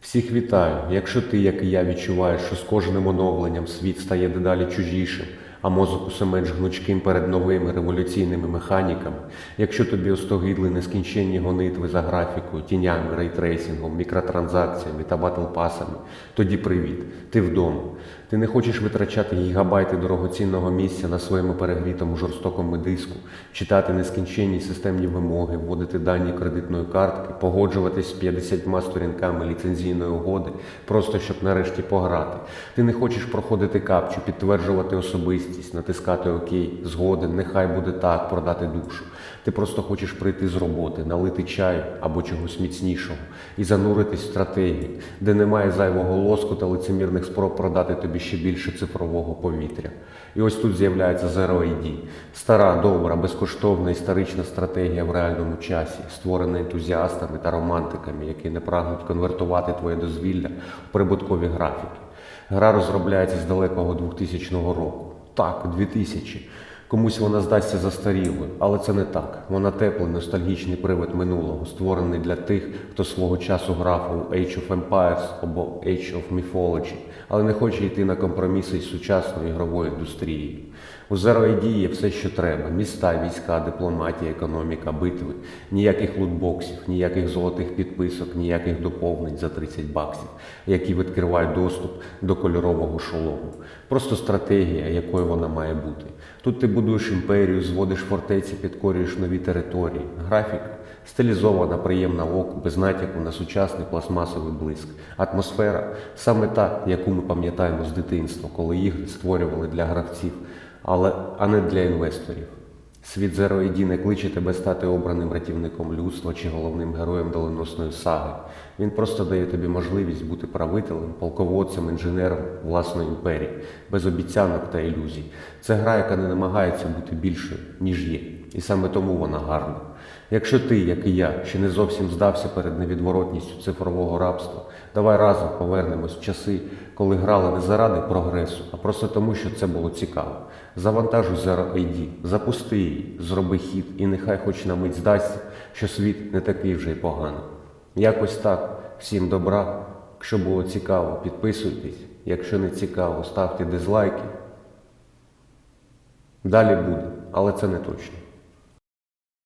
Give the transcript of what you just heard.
Всіх вітаю! Якщо ти, як і я, відчуваєш, що з кожним оновленням світ стає дедалі чужішим, а мозок усе менш гнучким перед новими революційними механіками, якщо тобі остогидли нескінченні гонитви за графікою, тінями, рейтрейсингом, мікротранзакціями та батлпасами, тоді привіт, ти вдома. Ти не хочеш витрачати гігабайти дорогоцінного місця на своєму перегрітому жорстокому диску, читати нескінченні системні вимоги, вводити дані кредитної картки, погоджуватись з 50 сторінками ліцензійної угоди, просто щоб нарешті пограти. Ти не хочеш проходити капчу, підтверджувати особистість, натискати ОК, згоден, нехай буде так, продати душу. Ти просто хочеш прийти з роботи, налити чаю або чогось міцнішого і зануритись в стратегії, де немає зайвого лоску та лицемірних спроб продати тобі ще більше цифрового повітря. І ось тут з'являється Zero ID. Стара, добра, безкоштовна історична стратегія в реальному часі, створена ентузіастами та романтиками, які не прагнуть конвертувати твоє дозвілля в прибуткові графіки. Гра розробляється з далекого 2000 року. Так, 2000. Комусь вона здасться застарілою, але це не так. Вона теплий, ностальгічний привид минулого, створений для тих, хто свого часу грав у Age of Empires або Age of Mythology, але не хоче йти на компроміси із сучасною ігровою індустрією. У Zero ID є все, що треба: міста, війська, дипломатія, економіка, битви, ніяких лутбоксів, ніяких золотих підписок, ніяких доповнень за 30 баксів, які відкривають доступ до кольорового шолому. Просто стратегія, якою вона має бути. Тут ти будуєш імперію, зводиш фортеці, підкорюєш нові території. Графіка стилізована, приємна оку, без натяку на сучасний пластмасовий блиск. Атмосфера саме та, яку ми пам'ятаємо з дитинства, коли ігри створювали для гравців, але а не для інвесторів. Світ Зеро Іді не кличе тебе стати обраним рятівником людства чи головним героєм доленосної саги. Він просто дає тобі можливість бути правителем, полководцем, інженером власної імперії, без обіцянок та ілюзій. Це гра, яка не намагається бути більшою, ніж є, і саме тому вона гарна. Якщо ти, як і я, ще не зовсім здався перед невідворотністю цифрового рабства, давай разом повернемось в часи, коли грали не заради прогресу, а просто тому, що це було цікаво. Завантажуй Zero ID, запусти її, зроби хід, і нехай хоч на мить здасться, що світ не такий вже й поганий. Якось так. Всім добра. Якщо було цікаво, підписуйтесь. Якщо не цікаво, ставте дизлайки. Далі буде, але це не точно.